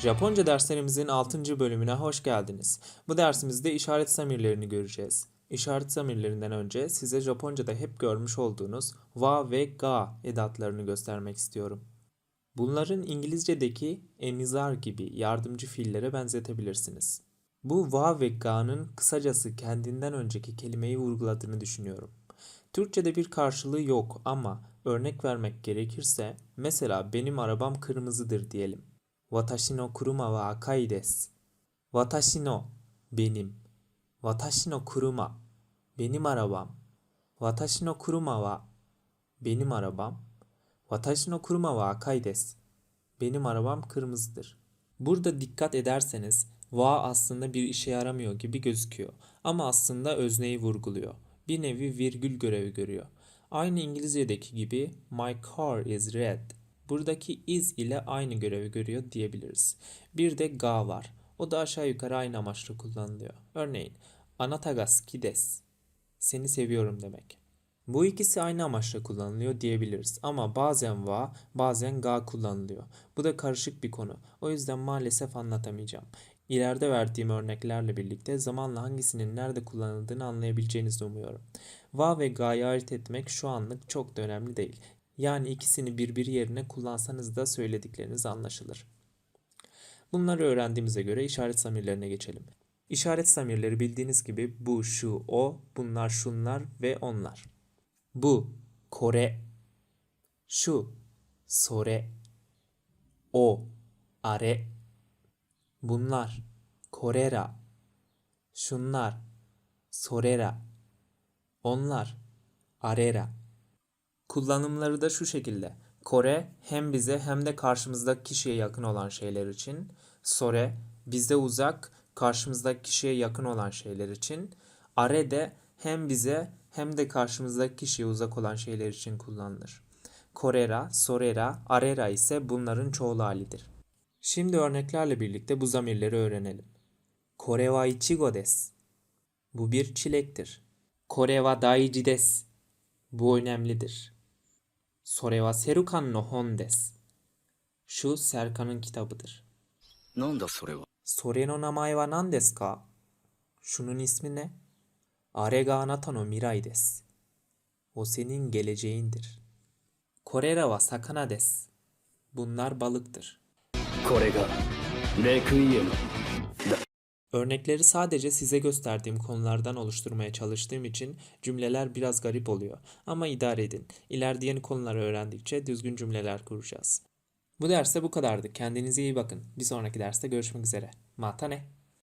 Japonca derslerimizin 6. bölümüne hoş geldiniz. Bu dersimizde işaret zamirlerini göreceğiz. İşaret zamirlerinden önce size Japonca'da hep görmüş olduğunuz wa ve ga edatlarını göstermek istiyorum. Bunların İngilizce'deki emizar gibi yardımcı fiillere benzetebilirsiniz. Bu wa ve ga'nın kısacası kendinden önceki kelimeyi vurguladığını düşünüyorum. Türkçe'de bir karşılığı yok ama örnek vermek gerekirse mesela benim arabam kırmızıdır diyelim. Watashi no kuruma wa akai desu. Watashi no benim. Watashi no kuruma benim arabam. Watashi no kuruma wa benim arabam. Watashi no kuruma wa akai desu. Benim arabam kırmızıdır. Burada dikkat ederseniz wa aslında bir işe yaramıyor gibi gözüküyor ama aslında özneyi vurguluyor. Bir nevi virgül görevi görüyor. Aynı İngilizce'deki gibi my car is red. Buradaki is ile aynı görevi görüyor diyebiliriz. Bir de ga var. O da aşağı yukarı aynı amaçla kullanılıyor. Örneğin anata ga suki desu. Seni seviyorum demek. Bu ikisi aynı amaçla kullanılıyor diyebiliriz ama bazen wa bazen ga kullanılıyor. Bu da karışık bir konu. O yüzden maalesef anlatamayacağım. İleride verdiğim örneklerle birlikte zamanla hangisinin nerede kullanıldığını anlayabileceğinizi umuyorum. Va ve ga'yı ayırt etmek şu anlık çok da önemli değil. Yani ikisini birbiri yerine kullansanız da söyledikleriniz anlaşılır. Bunları öğrendiğimize göre işaret zamirlerine geçelim. İşaret zamirleri bildiğiniz gibi bu, şu, o, bunlar, şunlar ve onlar. Bu, kore, şu, sore, o, are, bunlar, korera, şunlar, sorera, onlar, arera. Kullanımları da şu şekilde. Kore hem bize hem de karşımızdaki kişiye yakın olan şeyler için. Sore bize uzak, karşımızdaki kişiye yakın olan şeyler için. Are de hem bize hem de karşımızdaki kişiye uzak olan şeyler için kullanılır. Korera, sorera, arera ise bunların çoğul halidir. Şimdi örneklerle birlikte bu zamirleri öğrenelim. Kore wa ichigo desu. Bu bir çilektir. Kore wa daiji desu. Bu önemlidir. それはセルカンの本です。シュ・セルカンのキタブです。なんだそれは？それの名前は何ですか？シュヌニスミネ。あれがあなたの未来です。オセニンゲレジェインデル。これらは魚です。ブンナルバルクテル。これがレクイエム。Örnekleri sadece size gösterdiğim konulardan oluşturmaya çalıştığım için cümleler biraz garip oluyor. Ama idare edin. İleride yeni konuları öğrendikçe düzgün cümleler kuracağız. Bu derste bu kadardı. Kendinize iyi bakın. Bir sonraki derste görüşmek üzere. Mata ne?